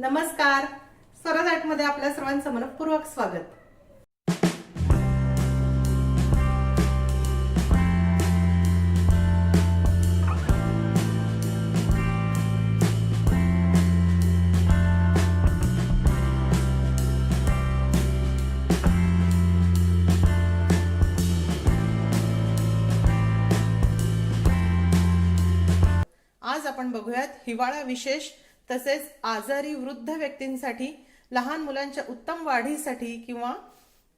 नमस्कार. स्वराज आर्टमध्ये आपल्या सर्वांचं मनपूर्वक स्वागत. आज आपण बघूयात हिवाळा विशेष तसेच आजारी वृद्ध व्यक्तींसाठी लहान मुलांच्या उत्तम वाढीसाठी किंवा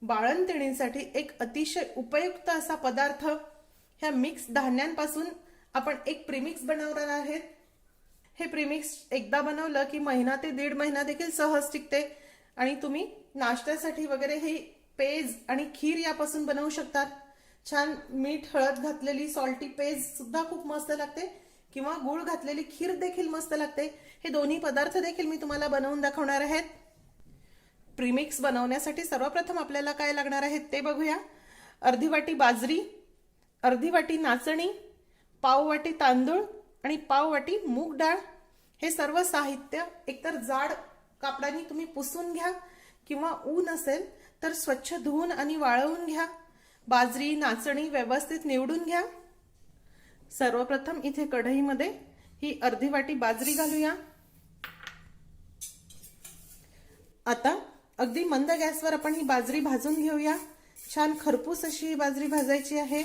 बाळंतिणींसाठी एक अतिशय उपयुक्त असा पदार्थ ह्या मिक्स धान्यांपासून आपण एक प्रिमिक्स बनवणार आहेत. हे प्रिमिक्स एकदा बनवलं की महिना ते दीड महिना देखील सहज टिकते आणि तुम्ही नाश्त्यासाठी वगैरे हे पेज आणि खीर यापासून बनवू शकतात. छान मीठ हळद घातलेली सॉल्टी पेज सुद्धा खूप मस्त लागते किंवा गुळ घातलेली खीर देखील मस्त लागते. हे दोन्ही पदार्थ देखील मी तुम्हाला बनवून दाखवणार आहेत. प्रीमिक्स बनवण्यासाठी सर्वप्रथम आपल्याला काय लागणार आहेत ते बघूया. अर्धी वाटी बाजरी अर्धी वाटी नाचणी पाव वाटी तांदूळ आणि पाव वाटी मूग डाळ. हे सर्व साहित्य एकतर जाड कापडाने तुम्ही पुसून घ्या किंवा ऊन असेल तर स्वच्छ धुवून आणि वाळवून घ्या. बाजरी नाचणी व्यवस्थित निवडून घ्या. सर्वप्रथम इथे कढईमध्ये ही अर्धी वाटी बाजरी घालूया. आता अगदी मंद गॅसवर आपण ही बाजरी भाजून घेऊया. छान खरपूस अशी ही बाजरी भाजायची आहे.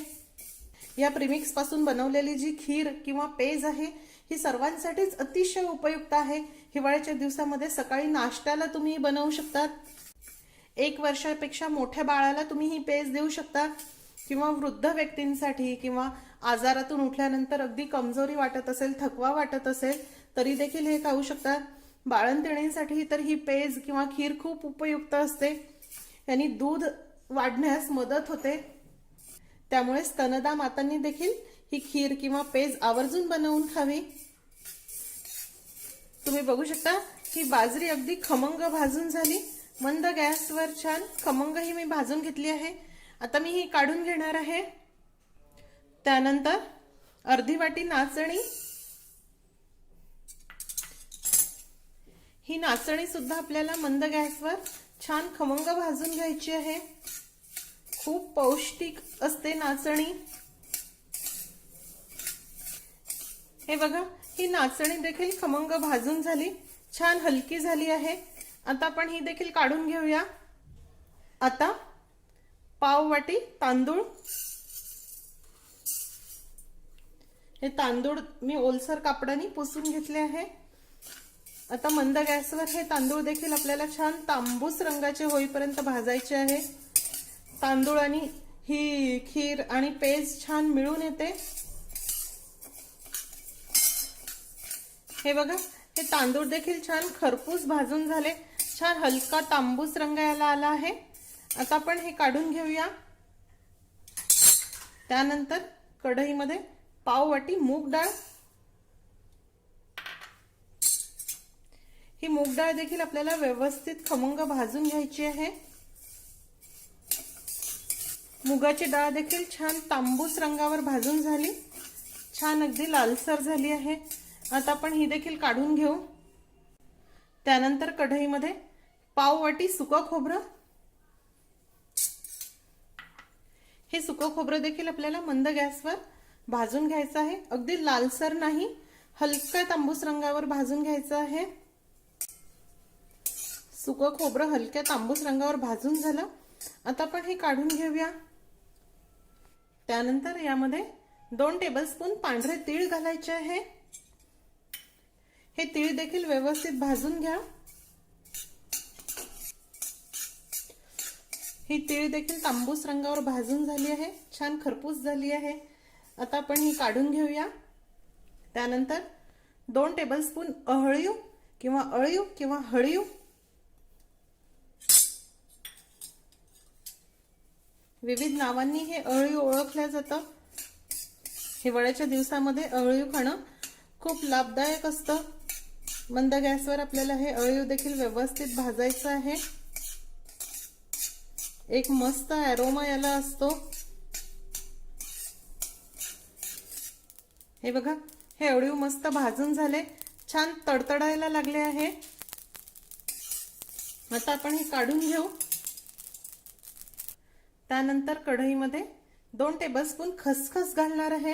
या प्रिमिक्सपासून बनवलेली जी खीर किंवा पेज आहे ही सर्वांसाठीच अतिशय उपयुक्त आहे. हिवाळ्याच्या दिवसामध्ये सकाळी नाश्त्याला तुम्ही बनवू शकतात. एक वर्षापेक्षा मोठ्या बाळाला तुम्ही ही पेज देऊ शकता. किंवा वृद्ध व्यक्तींसाठी किंवा आजारातून उठल्यानंतर अगदी कमजोरी वाटत असेल थकवा वाटत असेल तरी देखील हे खाऊ शकतात बाळंतिणींसाठी तर ही पेज किंवा खीर खूप उपयुक्त असते. यांनी दूध वाढण्यास मदत होते. त्यामुळे स्तनदा मातांनी देखील ही खीर किंवा पेज आवर्जून बनवून खावी. तुम्ही बघू शकता ही बाजरी अगदी खमंग भाजून झाली. मंद गॅसवर छान खमंग ही मी भाजून घेतली आहे. आता मी ही काढून घेणार आहे. त्यानंतर अर्धी वाटी नाचणी ही नाचणी सुद्धा आपल्याला मंद गॅसवर छान खमंग भाजून घ्यायची आहे. खूप पौष्टिक असते नाचणी. हे बघा ही नाचणी देखील खमंग भाजून झाली छान हलकी झाली आहे. आता आपण ही देखील काढून घेऊया. आता पाव वाटी तांदूळ. हे तांदूळ मी ओलसर कापडाने पुसून घेतले आहे. आता मंद गॅसवर हे तांदूळ देखील आपल्याला छान तांबूस रंगाचे होईपर्यंत भाजायचे आहे. तांदूळ आणि ही खीर आणि पेज छान मिळून येते. हे बघा हे तांदूळ देखील छान खरपूस भाजून झाले. छान हलका तांबूस रंग याला आला आहे. आता आपण हे काढून घेऊया. त्यानंतर कढईमध्ये पाव वाटी मूग डाळ ही मूग डाळ देखील आपल्याला व्यवस्थित खमंग भाजून घ्यायची आहे. मुगाची डाळ देखील छान तांबूस रंगावर भाजून झाली. छान अगदी लालसर झाली आहे. आता आपण ही देखील काढून घेऊ. त्यानंतर कढईमध्ये पाव वाटी सुकं खोबरं. हे सुकं खोबरं देखील आपल्याला मंद गॅसवर भाजून घ्यायचं आहे. अगदी लालसर नाही हलक्या तांबूस रंगावर भाजून घ्यायचं आहे. सुकं खोबरं हलक्या तांबूस रंगावर भाजून झालं. आता आपण हे काढून घेऊया. त्यानंतर यामध्ये दोन टेबलस्पून पांढरे तीळ घालायचे आहे. हे तीळ देखील व्यवस्थित भाजून घ्या. ही तीळ देखील तांबूस रंगावर भाजून झाली आहे. छान खरपूस झाली आहे. आता आपण ही काढून घेऊया. त्यानंतर दोन टेबलस्पून अहळीव किंवा अळीव किंवा हळीव विविध नावांनी हे अळीव ओळखलं जातं. हिवाळ्याच्या दिवसामध्ये अळीव खाणं खूप लाभदायक असतं. मंद गॅसवर आपल्याला हे अळीव देखील व्यवस्थित भाजायचं आहे. एक मस्त ॲरोमा याला असतो. हे बघा हे अळीव मस्त भाजून झाले. छान तडतडायला लागले आहे. आता आपण हे काढून घेऊ. त्यानंतर कढईमध्ये दोन टेबलस्पून खसखस घालणार आहे.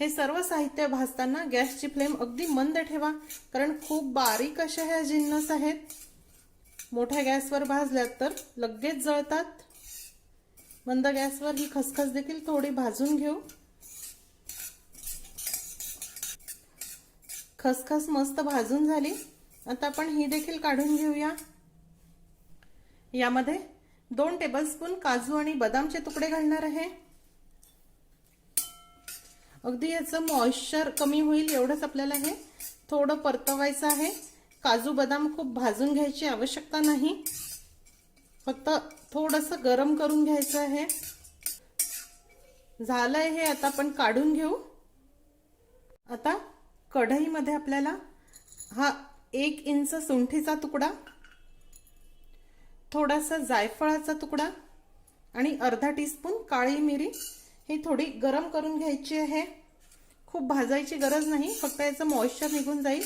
हे सर्व साहित्य भाजताना गॅसची फ्लेम अगदी मंद ठेवा कारण खूप बारीक अशा ह्या जिन्नस आहेत. मोठ्या गॅसवर भाजल्यात तर लगेच जळतात. मंद गॅसवर ही खसखस देखील थोडी भाजून घेऊ. खसखस मस्त भाजून झाली. आता आपण ही देखील काढून घेऊया. यामध्ये दोन टेबलस्पून काजू आणि बदामचे तुकडे घालणार आहे. अगदी याचं मॉइश्चर कमी होईल एवढंच आपल्याला हे थोडं परतवायचं आहे. काजू बदाम खूप भाजून घ्यायची आवश्यकता नाही. फक्त थोडंसं गरम करून घ्यायचं आहे. झालंय हे आता आपण काढून घेऊ. आता कढईमध्ये आपल्याला हा एक इंच सुंठीचा तुकडा थोडासा जायफळाचा तुकडा आणि अर्धा टीस्पून काळी मिरी ही थोडी गरम करून घ्यायची आहे. खूप भाजायची गरज नाही फक्त याचं मॉइश्चर निघून जाईल.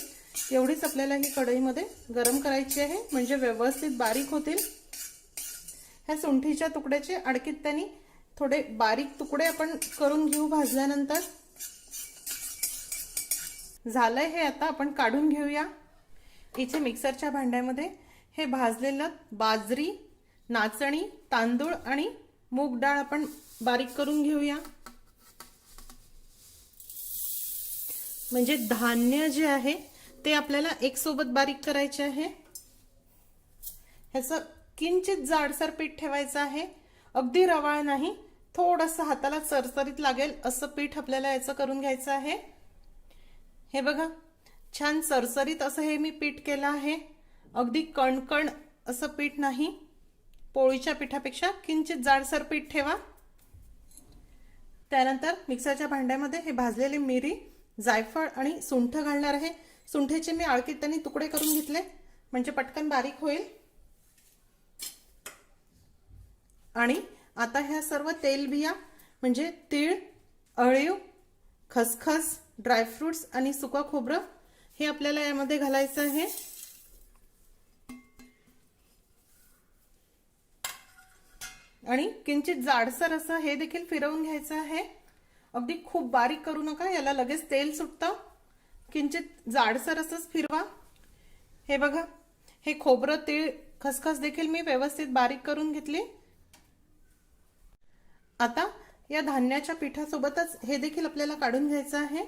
एवढीच आपल्याला ही कढईमध्ये गरम करायची आहे म्हणजे व्यवस्थित बारीक होतील. ह्या सुंठीच्या तुकड्याचे आणखीत त्यांनी थोडे बारीक तुकडे आपण करून घेऊ भाजल्यानंतर. झालंय हे आता आपण काढून घेऊया. इथे मिक्सरच्या भांड्यामध्ये हे भाजलेलं बाजरी नाचणी तांदूळ आणि मूग डाळ आपण बारीक करून घेऊया. म्हणजे धान्य जे आहे ते आपल्याला एक सोबत बारीक करायचे आहे. ह्याचं किंचित जाडसर पीठ ठेवायचं आहे. अगदी रवाळ नाही थोडंसं हाताला चरचरीत लागेल असं पीठ आपल्याला याचं करून घ्यायचं आहे. हे बघा छान सरसरीत असं हे मी पीठ केलं आहे. अगदी कणकण असं पीठ नाही पोळीच्या पिठापेक्षा किंचित जाडसर पीठ ठेवा. त्यानंतर मिक्सरच्या भांड्यामध्ये हे भाजलेली मिरी जायफळ आणि सुंठ घालणार आहे. सुंठेचे मी आळकीत त्यांनी तुकडे करून घेतले म्हणजे पटकन बारीक होईल. आणि आता ह्या सर्व तेलबिया म्हणजे तीळ अळीव खसखस ड्रायफ्रुट्स आणि सुकं खोबरं हे आपल्याला यामध्ये घालायचं आहे. आणि किंचित जाडसर असं हे देखील फिरवून घ्यायचं आहे. अगदी खूप बारीक करू नका याला लगेच तेल सुटतं. किंचित जाडसर असंच फिरवा. हे बघा हे खोबरं तीळ खसखस देखील मी व्यवस्थित बारीक करून घेतली. आता या धान्याच्या पिठासोबतच हे देखील आपल्याला काढून घ्यायचं आहे.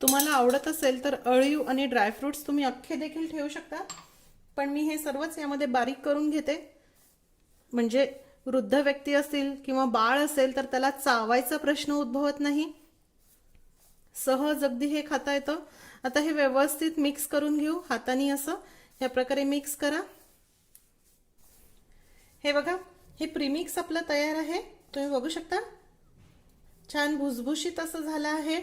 तुम्हाला आवडत असेल तर अळीव आणि ड्रायफ्रुट्स तुम्ही अख्खे देखील ठेवू शकता. पण मी हे सर्वच यामध्ये बारीक करून घेते. म्हणजे वृद्ध व्यक्ती असतील किंवा बाळ असेल तर त्याला चावायचा प्रश्न उद्भवत नाही. सहज अगदी हे खाता येतं. आता हे व्यवस्थित मिक्स करून घेऊ हाताने असं. ह्या प्रकारे मिक्स करा. हे बघा हे प्रीमिक्स आपलं तयार आहे. तुम्ही बघू शकता. छान भुसभुशीत असं झालं आहे.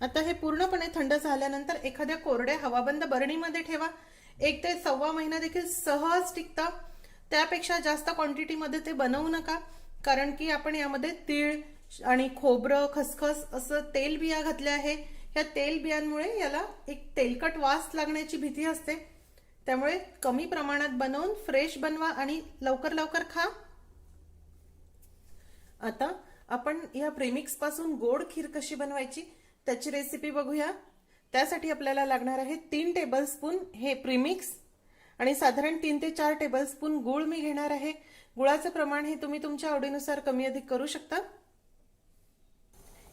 आता हे पूर्णपणे थंड झाल्यानंतर एखाद्या कोरड्या हवाबंद बरणीमध्ये ठेवा. एक ते सव्वा महिना देखील सहज टिकतं. त्यापेक्षा जास्त क्वांटिटीमध्ये ते बनवू नका. कारण की आपण यामध्ये तीळ आणि खोबरं खसखस असं तेल बिया घातले आहे. या तेल बियांमुळे याला एक तेलकट वास लागण्याची भीती असते. त्यामुळे कमी प्रमाणात बनवून फ्रेश बनवा आणि लवकर लवकर खा. आता आपण या प्रेमिक्सपासून गोड खीर कशी बनवायची त्याची रेसिपी बघूया. त्यासाठी आपल्याला लागणार आहे तीन टेबलस्पून हे प्रीमिक्स आणि साधारण तीन ते चार टेबलस्पून गुळ मी घेणार आहे. गुळाचं प्रमाण हे तुम्ही तुमच्या आवडीनुसार कमी अधिक करू शकता.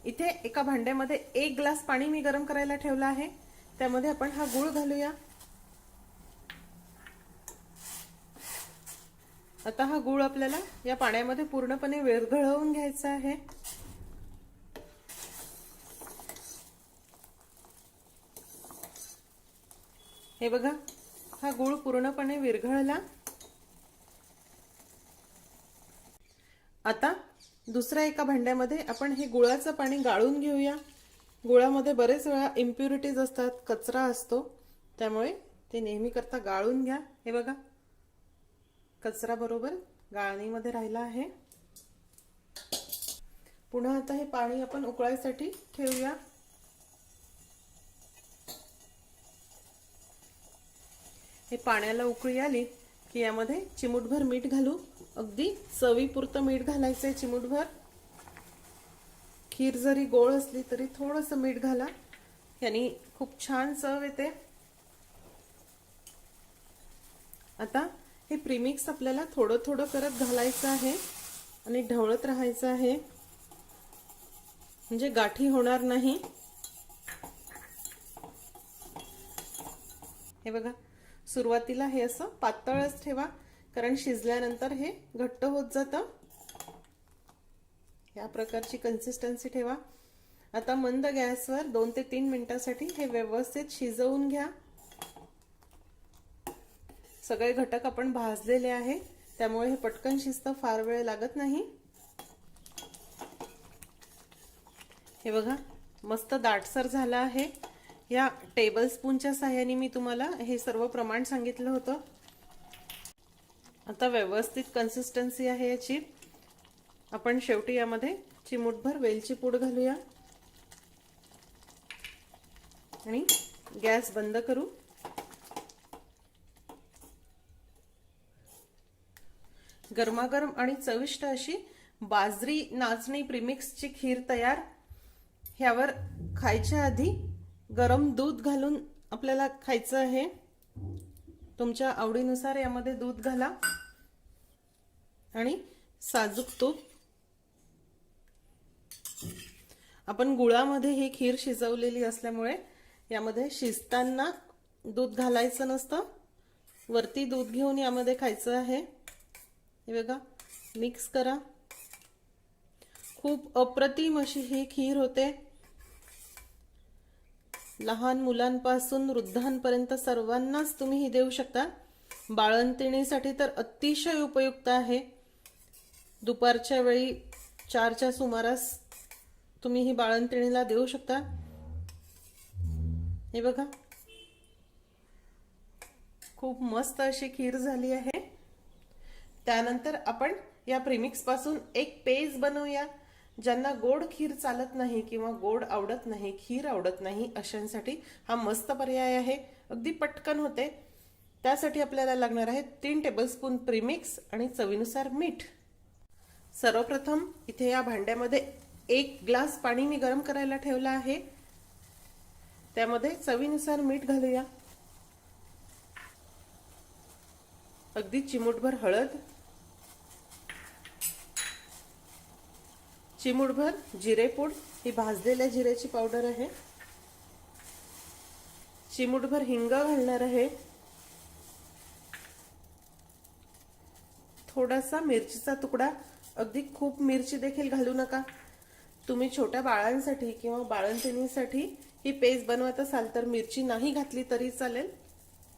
इथे एका भांड्यामध्ये एक ग्लास पाणी मी गरम करायला ठेवलं आहे. त्यामध्ये आपण हा गुळ घालूया. आता हा गुळ आपल्याला या पाण्यामध्ये पूर्णपणे विरघळवून घ्यायचा आहे. हे बघा हा गुळ पूर्णपणे विरघळला. आता दुसऱ्या एका भांड्यामध्ये आपण हे गुळाचं पाणी गाळून घेऊया. गुळामध्ये बरेच वेळा इम्प्युरिटीज असतात कचरा असतो. त्यामुळे ते नेहमी करता गाळून घ्या. हे बघा कचरा बरोबर गाळणीमध्ये राहिला आहे. पुन्हा आता हे पाणी आपण उकळायसाठी ठेवूया. हे पाण्याला उकळी आली की यामध्ये चिमूटभर मीठ घालू. अगदी चवीपुरतं मीठ घालायचं आहे चिमूटभर. खीर जरी गोळ असली तरी थोडंसं मीठ घाला. यांनी खूप छान चव येते. आता हे प्रीमिक्स आपल्याला थोडं थोडं करत घालायचं आहे आणि ढवळत राहायचं आहे. म्हणजे गाठी होणार नाही. हे बघा सुरुवातीला हे असं पातळच ठेवा कारण शिजल्यानंतर हे घट्ट होत जातं. या प्रकारची कन्सिस्टन्सी ठेवा. आता मंद गॅसवर दोन ते तीन मिनिटासाठी हे व्यवस्थित शिजवून घ्या. सगळे घटक आपण भाजलेले आहे त्यामुळे हे पटकन शिजतं फार वेळ लागत नाही. हे बघा मस्त दाटसर झालं आहे. या टेबल स्पूनच्या साह्याने मी तुम्हाला हे सर्व प्रमाण सांगितलं होतं. आता व्यवस्थित कन्सिस्टन्सी आहे याची. आपण शेवटी यामध्ये चिमूटभर वेलची पूड घालूया. आणि गॅस बंद करू. गरमागरम आणि चविष्ट अशी बाजरी नाचणी प्रीमिक्सची खीर तयार. ह्यावर खायच्या आधी गरम दूध घालून आपल्याला खायचं आहे. तुमच्या आवडीनुसार यामध्ये दूध घाला. आणि साजूक तूप. आपण गुळामध्ये ही खीर शिजवलेली असल्यामुळे यामध्ये शिजताना दूध घालायचं नसतं. वरती दूध घेऊन यामध्ये खायचं आहे. हे बघा मिक्स करा. खूप अप्रतिम अशी ही खीर होते. लहान मुलांपासून वृद्धांपर्यंत सर्वांनाच तुम्ही ही देऊ शकता. बाळंतिणीसाठी तर अतिशय उपयुक्त आहे. दुपारच्या वेळी चारच्या सुमारास तुम्ही ही बाळंतिणीला देऊ शकता. हे बघा. खूप मस्त अशी खीर झाली आहे. त्यानंतर आपण या प्रेमिक्सपासून एक पेज बनवूया. ज्यांना गोड खीर चालत नाही किंवा गोड आवडत नाही खीर आवडत नाही अशांसाठी हा मस्त पर्याय आहे. अगदी पटकन होते. त्यासाठी आपल्याला लागणार आहे तीन टेबलस्पून प्रीमिक्स आणि चवीनुसार मीठ. सर्वप्रथम इथे या भांड्यामध्ये एक ग्लास पाणी मी गरम करायला ठेवलं आहे. त्यामध्ये चवीनुसार मीठ घालूया. अगदी चिमूटभर हळद. चिमूटभर जिरेपूड ही भाजलेल्या जिऱ्याची पावडर आहे. चिमूटभर हिंग घालणार आहे. थोडासा मिरचीचा तुकडा. अगदी खूप मिरची देखील घालू नका. तुम्ही छोट्या बाळांसाठी किंवा बाळंतिणीसाठी ही पेस्ट बनवत असाल तर मिरची नाही घातली तरी चालेल.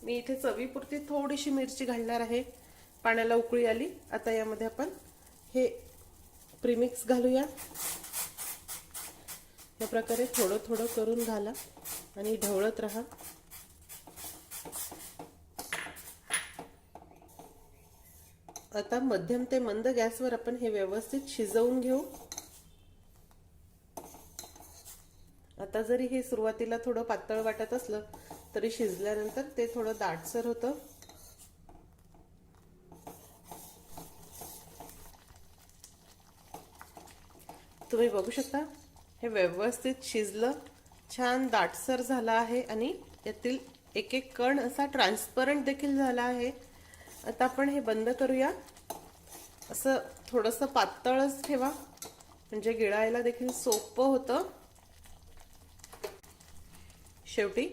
मी इथे चवीपुरती थोडीशी मिरची घालणार आहे. पाण्याला उकळी आली. आता यामध्ये आपण हे प्रीमिक्स घालूया. या प्रकारे थोडं थोडं करून घाला आणि ढवळत राहा. आता मध्यम ते मंद गॅसवर आपण हे व्यवस्थित शिजवून घेऊ. आता जरी हे सुरुवातीला थोडं पातळ वाटत असलं तरी शिजल्यानंतर ते थोडं दाटसर होतं. तुम्ही बघू शकता. हे व्यवस्थित शिजलं. छान दाटसर झालं आहे आणि यातील एक एक कण असा ट्रान्सपरंट देखील झाला आहे. आता आपण हे बंद करूया. असं थोडंसं पातळच ठेवा. म्हणजे गिळायला देखील सोपं होतं. शेवटी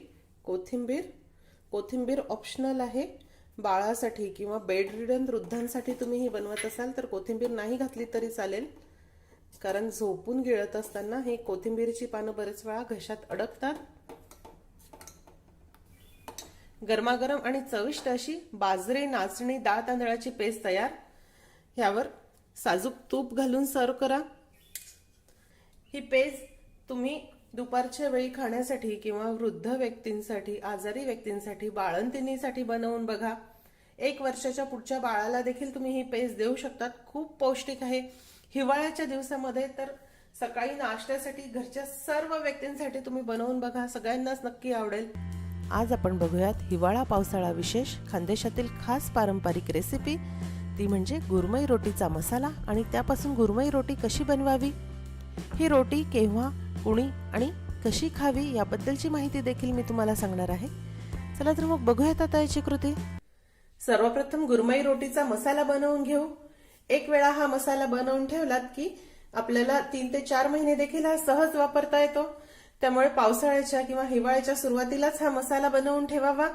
कोथिंबीर. कोथिंबीर ऑप्शनल आहे. बाळासाठी किंवा बेड रिडन वृद्धांसाठी तुम्ही ही बनवत असाल तर कोथिंबीर नाही घातली तरी चालेल. कारण झोपून गिळत असताना हे कोथिंबीरची पानं बरेच वेळा घशात अडकतात. गरमागरम आणि चविष्ट अशी बाजरी नाचणी डाळ तांदळाची पेस्ट तयार. ह्यावर साजूक तूप घालून सर्व करा. ही पेज तुम्ही दुपारच्या वेळी खाण्यासाठी किंवा वृद्ध व्यक्तींसाठी आजारी व्यक्तींसाठी बाळंतिणीसाठी बनवून बघा. एक वर्षाच्या पुढच्या बाळाला देखील तुम्ही ही पेस्ट देऊ शकतात. खूप पौष्टिक आहे. हिवाळ्याच्या दिवसामध्ये तर सकाळी नाश्त्यासाठी घरच्या सर्व व्यक्तींसाठी तुम्ही बनवून बघा. सगळ्यांनाच नक्की आवडेल. आज आपण बघूयात हिवाळा पावसाळा विशेष खानदेशातील खास पारंपरिक रेसिपी ती म्हणजे गुरमई रोटीचा मसाला आणि त्यापासून गुरमई रोटी कशी बनवावी? ही रोटी केव्हा कुणी आणि कशी खावी याबद्दलची माहिती देखील मी तुम्हाला सांगणार आहे. चला तर मग बघूयात आता याची कृती. सर्वप्रथम गुरमई रोटीचा मसाला बनवून घेऊ. एक वेळा हा मसाला बनवून ठेवलात की आपल्याला तीन ते चार महिने देखील हा सहज वापरता येतो. त्यामुळे पावसाळ्याच्या किंवा हिवाळ्याच्या सुरुवातीलाच हा मसाला बनवून ठेवावा.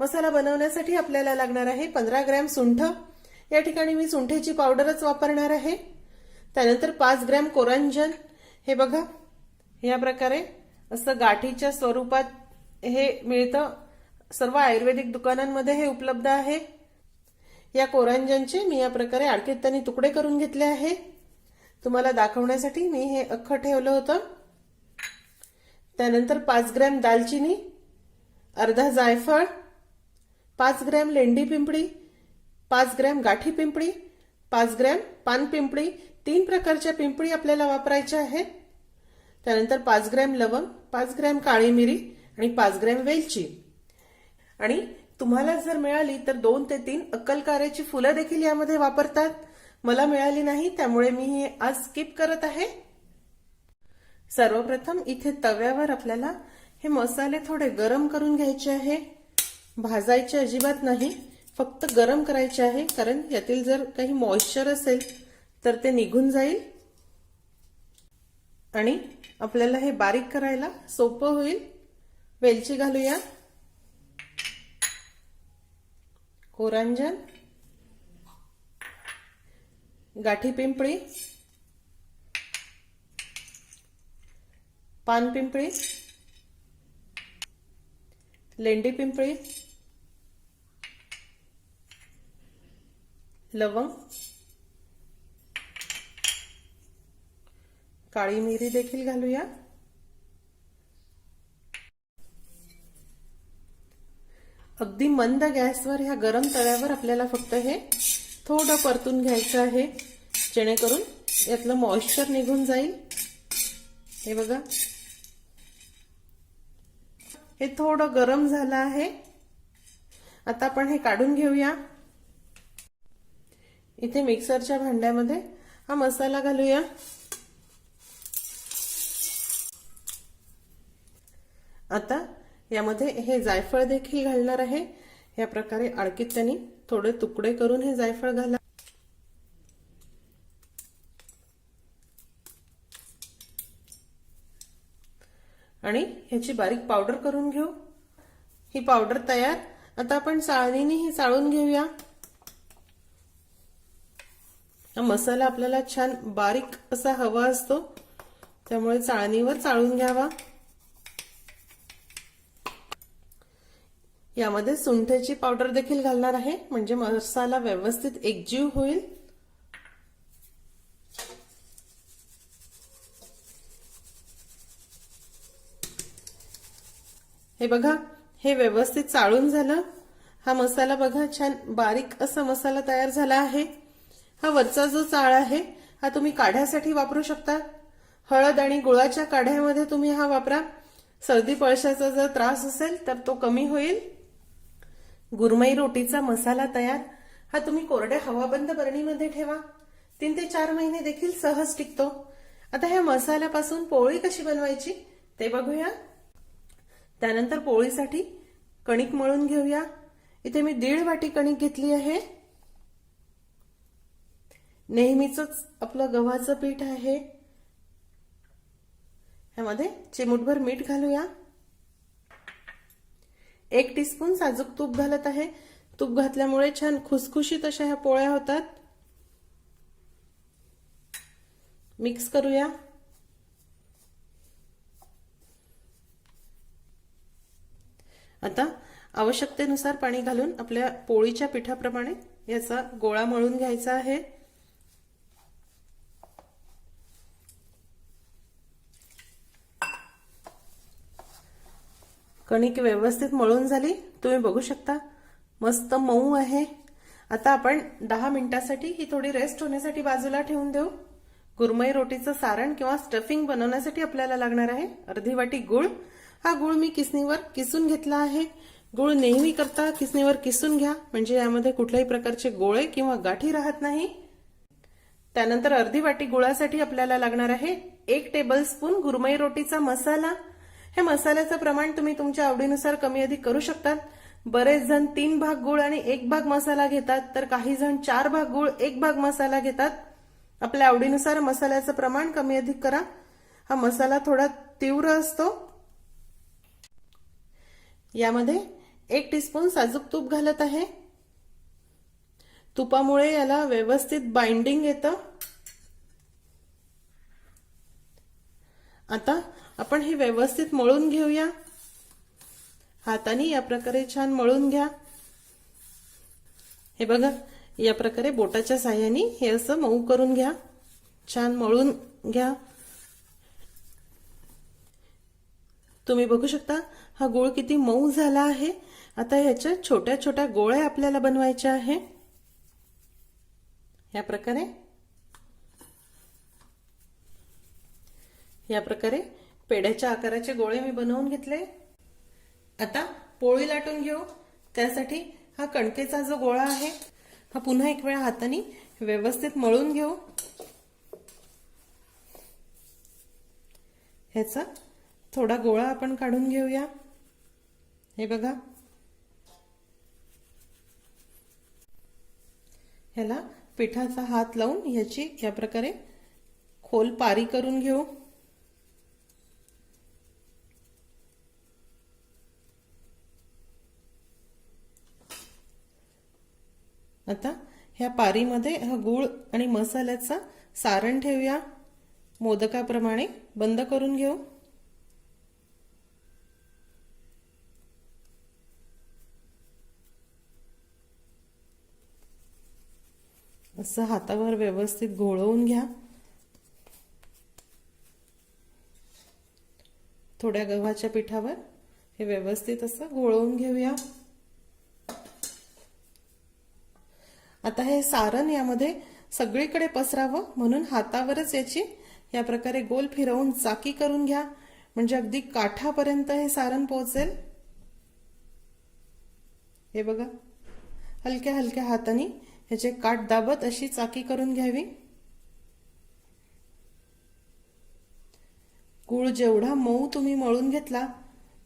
मसाला बनवण्यासाठी आपल्याला लागणार आहे पंधरा ग्रॅम सुंठ. या ठिकाणी मी सुंठेची पावडरच वापरणार आहे. त्यानंतर पाच ग्रॅम कोरंजन. हे बघा या प्रकारे असं गाठीच्या स्वरूपात हे मिळतं. सर्व आयुर्वेदिक दुकानांमध्ये हे उपलब्ध आहे. या कोरांजांचे मी या प्रकारे आडकेत्तानी तुकडे करून घेतले आहे. तुम्हाला दाखवण्यासाठी मी हे अख्खं ठेवलं होतं. त्यानंतर पाच ग्रॅम दालचिनी अर्धा जायफळ पाच ग्रॅम लेंडी पिंपळी पाच ग्रॅम गाठी पिंपळी पाच ग्रॅम पान पिंपळी तीन प्रकारच्या पिंपळी आपल्याला वापरायच्या आहेत. त्यानंतर पाच ग्रॅम लवंग पाच ग्रॅम काळी मिरी आणि पाच ग्रॅम वेलची. आणि तुम्हाला जर मिळाली तर दोन ते तीन अक्कलकाऱ्याची फुलं देखील यामध्ये वापरतात. मला मिळाली नाही त्यामुळे मी ही आज स्किप करत आहे. सर्वप्रथम इथे तव्यावर आपल्याला हे मसाले थोडे गरम करून घ्यायचे आहे. भाजायचे अजिबात नाही फक्त गरम करायचे आहे कारण यातील जर काही मॉइश्चर असेल तर ते निघून जाईल. आणि आपल्याला हे बारीक करायला सोपं होईल. वेलची घालूया. कोरांजन गाठी पिंपळी पान पिंपळी लेंडी पिंपळी लवंग काळी मिरी देखील घालूया. अगदी मंद गॅसवर ह्या गरम तव्यावर आपल्याला फक्त हे थोडं परतून घ्यायचं आहे. जेणेकरून यातलं मॉइश्चर निघून जाईल. हे बघा. हे थोडं गरम झालं आहे. आता आपण हे काढून घेऊया. इथे मिक्सरच्या भांड्यामध्ये हा मसाला घालूया. आता यामध्ये हे जायफळ देखील घालणार आहे. या प्रकारे आडकीत त्यांनी थोडे तुकडे करून हे जायफळ घाला. आणि ह्याची बारीक पावडर करून घेऊ. ही पावडर तयार. आता आपण चाळणीने ही चाळून घेऊया. मसाला आपल्याला छान बारीक असा हवा असतो. त्यामुळे चाळणीवर चाळून घ्यावा. यामध्ये सुंठेची पावडर देखील घालणार आहे. म्हणजे मसाला व्यवस्थित एकजीव होईल. हे बघा हे व्यवस्थित चाळून झालं. हा मसाला बघा छान बारीक असा मसाला तयार झाला आहे. हा वरचा जो चाळ आहे हा तुम्ही काढ्यासाठी वापरू शकता. हळद आणि गुळाच्या काढ्यामध्ये तुम्ही हा वापरा. सर्दी पळशाचा जर त्रास असेल तर तो कमी होईल. गुरमई रोटीचा मसाला तयार हा तुम्ही कोरड्या हवाबंद बरणीमध्ये ठेवा. तीन ते चार महिने देखील सहज टिकतो. आता ह्या मसाल्यापासून पोळी कशी बनवायची ते बघूया. त्यानंतर पोळीसाठी कणिक मळून घेऊया. इथे मी दीड वाटी कणिक घेतली आहे. नेहमीच आपलं गव्हाचं पीठ आहे. ह्यामध्ये चिमूटभर मीठ घालूया. एक टीस्पून साजूक तूप घालत आहे. तूप घातल्यामुळे छान खुसखुशीत अशा ह्या पोळ्या होतात. मिक्स करूया. आता आवश्यकतेनुसार पाणी घालून आपल्या पोळीच्या पिठाप्रमाणे याचा गोळा मळून घ्यायचा आहे. कणिक व्यवस्थित मळून झाली. तुम्ही बघू शकता. मस्त मऊ आहे. आता आपण दहा मिनिटासाठी ही थोडी रेस्ट होण्यासाठी बाजूला ठेवून देऊ. गुरमई रोटीचं सारण किंवा स्टफिंग बनवण्यासाठी आपल्याला लागणार आहे अर्धी वाटी गुळ. हा गुळ मी किसणीवर किसून घेतला आहे. गुळ नेहमी करता किसणीवर किसून घ्या. म्हणजे यामध्ये कुठल्याही प्रकारचे गोळे किंवा गाठी राहत नाही. त्यानंतर अर्धी वाटी गुळासाठी आपल्याला लागणार आहे एक टेबल स्पून गुरमई रोटीचा मसाला. हे मसाल्याचं प्रमाण तुम्ही तुमच्या आवडीनुसार कमी अधिक करू शकतात. बरेच जण तीन भाग गुळ आणि एक भाग मसाला घेतात तर काही जण चार भाग गुळ एक भाग मसाला घेतात. आपल्या आवडीनुसार मसाल्याचं प्रमाण कमी अधिक करा. हा मसाला थोडा तीव्र असतो. यामध्ये एक टीस्पून साजूक तूप घालत आहे. तुपामुळे याला व्यवस्थित बाइंडिंग येतं. आता आपण हे व्यवस्थित मळून घेऊया. हाताने या प्रकारे छान मळून घ्या. हे बघा या प्रकारे बोटाच्या साह्याने हे असं मऊ करून घ्या. छान मळून घ्या. तुम्ही बघू शकता हा गोळ किती मऊ झाला आहे. आता ह्याच्या छोट्या छोट्या गोळ्या आपल्याला बनवायच्या आहे. या प्रकारे. या प्रकारे पेढ्याच्या आकाराचे गोळे मी बनवून घेतले. आता पोळी लाटून घेऊ. त्यासाठी हा कणकेचा जो गोळा आहे हा पुन्हा एक वेळा हाताने व्यवस्थित मळून घेऊ. ह्याचा थोडा गोळा आपण काढून घेऊया. हे बघा. ह्याला पिठाचा हात लावून ह्याची या प्रकारे खोल पारी करून घेऊ. आता ह्या पारीमध्ये हा गूळ आणि मसाल्याचा सारण ठेवूया. मोदकाप्रमाणे बंद करून घेऊ. असं हातावर व्यवस्थित घोळवून घ्या. थोड्या गव्हाच्या पिठावर हे व्यवस्थित असं घोळवून घेऊया. आता हे सारण यामध्ये सगळीकडे पसरावं म्हणून हातावरच याची या प्रकारे गोल फिरवून चाकी करून घ्या. म्हणजे अगदी काठापर्यंत हे सारण पोहोचेल. हे बघा. हलक्या हलक्या हाताने ह्याचे काठ दाबत अशी चाकी करून घ्यावी. गुळ जेवढा मऊ तुम्ही मळून घेतला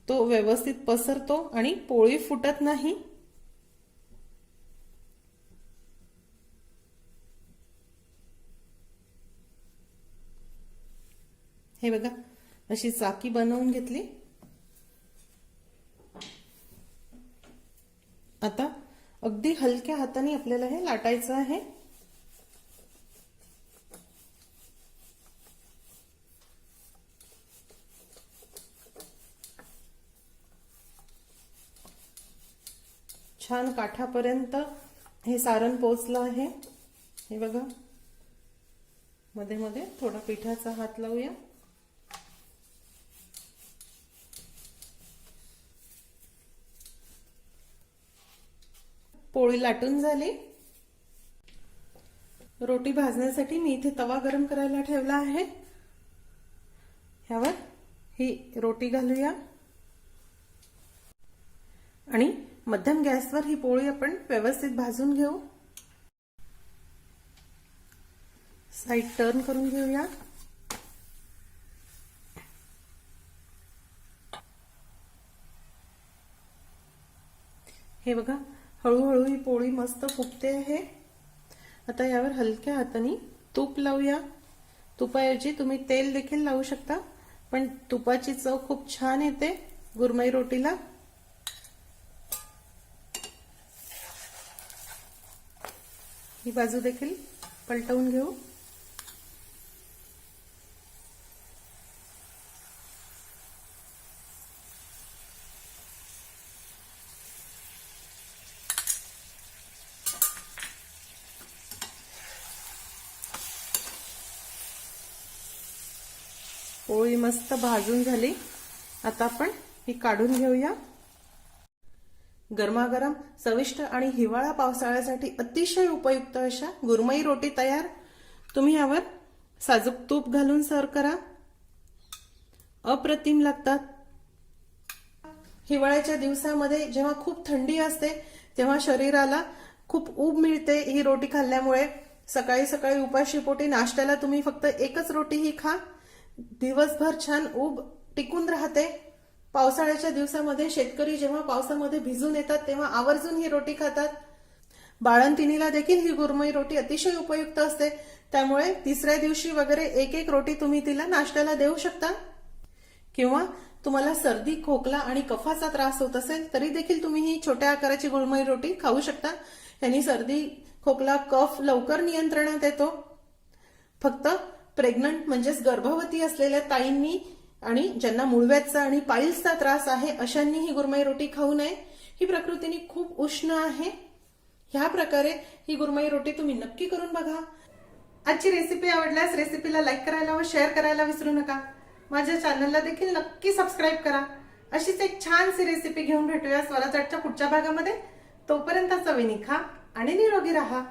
तो व्यवस्थित पसरतो आणि पोळी फुटत नाही. हे बघा अशी चाकी बनवून घेतली. आता अगदी हलक्या हाताने आपल्याला हे लाटायचं आहे. छान काठापर्यंत हे सारण पोचलं आहे. हे बघा. मध्ये मध्ये थोडा पिठाचा हात लावूया. पोळी लाटून झाली. रोटी भाजण्यासाठी मी इथे तवा गरम करायला ठेवला आहे. ह्यावर ही रोटी घालूया. आणि मध्यम गॅसवर ही पोळी आपण व्यवस्थित भाजून घेऊ. साईड टर्न करून घेऊया. हे बघा हळूहळू ही पोळी मस्त फुगते आहे. आता यावर हलक्या हाताने तूप लावूया. तुपाऐवजी तुम्ही तेल देखील लावू शकता पण तुपाची चव खूप छान येते गुरमई रोटीला. ही बाजू देखील पलटवून घेऊ. पोळी मस्त भाजून झाली. आता आपण ही काढून घेऊया. गरमागरम चविष्ट आणि हिवाळा पावसाळ्यासाठी अतिशय उपयुक्त अशा गुरमई रोटी तयार. तुम्ही यावर साजूक तूप घालून सर्व करा. अप्रतिम लागतात. हिवाळ्याच्या दिवसामध्ये जेव्हा खूप थंडी असते तेव्हा शरीराला खूप ऊब मिळते ही रोटी खाल्ल्यामुळे. सकाळी सकाळी उपाशी पोटी नाश्त्याला तुम्ही फक्त एकच रोटी ही खा. दिवसभर छान ऊब टिकून राहते. पावसाळ्याच्या दिवसामध्ये शेतकरी जेव्हा पावसामध्ये भिजून येतात तेव्हा आवर्जून ही रोटी खातात. बाळंतिणीला देखील ही गुरमई रोटी अतिशय उपयुक्त असते. त्यामुळे तिसऱ्या दिवशी वगैरे एक एक रोटी तुम्ही तिला नाश्त्याला देऊ शकता. किंवा तुम्हाला सर्दी खोकला आणि कफाचा त्रास होत असेल तरी देखील तुम्ही ही छोट्या आकाराची गुळमई रोटी खाऊ शकता. यांनी सर्दी खोकला कफ लवकर नियंत्रणात येतो. फक्त प्रेग्नंट म्हणजेच गर्भवती असलेल्या ताईंनी आणि ज्यांना मुळव्याचा आणि पाईल्सचा त्रास आहे अशांनी ही गुरमई रोटी खाऊ नये. ही प्रकृतीने खूप उष्ण आहे. ह्या प्रकारे ही गुरमई रोटी तुम्ही नक्की करून बघा. आजची रेसिपी आवडल्यास रेसिपीला लाईक करायला व शेअर करायला विसरू नका. माझ्या चॅनलला देखील नक्की सबस्क्राईब करा. अशीच एक छानशी रेसिपी घेऊन भेटूया स्वराजच्या पुढच्या भागामध्ये. तोपर्यंत चवीनी खा आणि निरोगी राहा.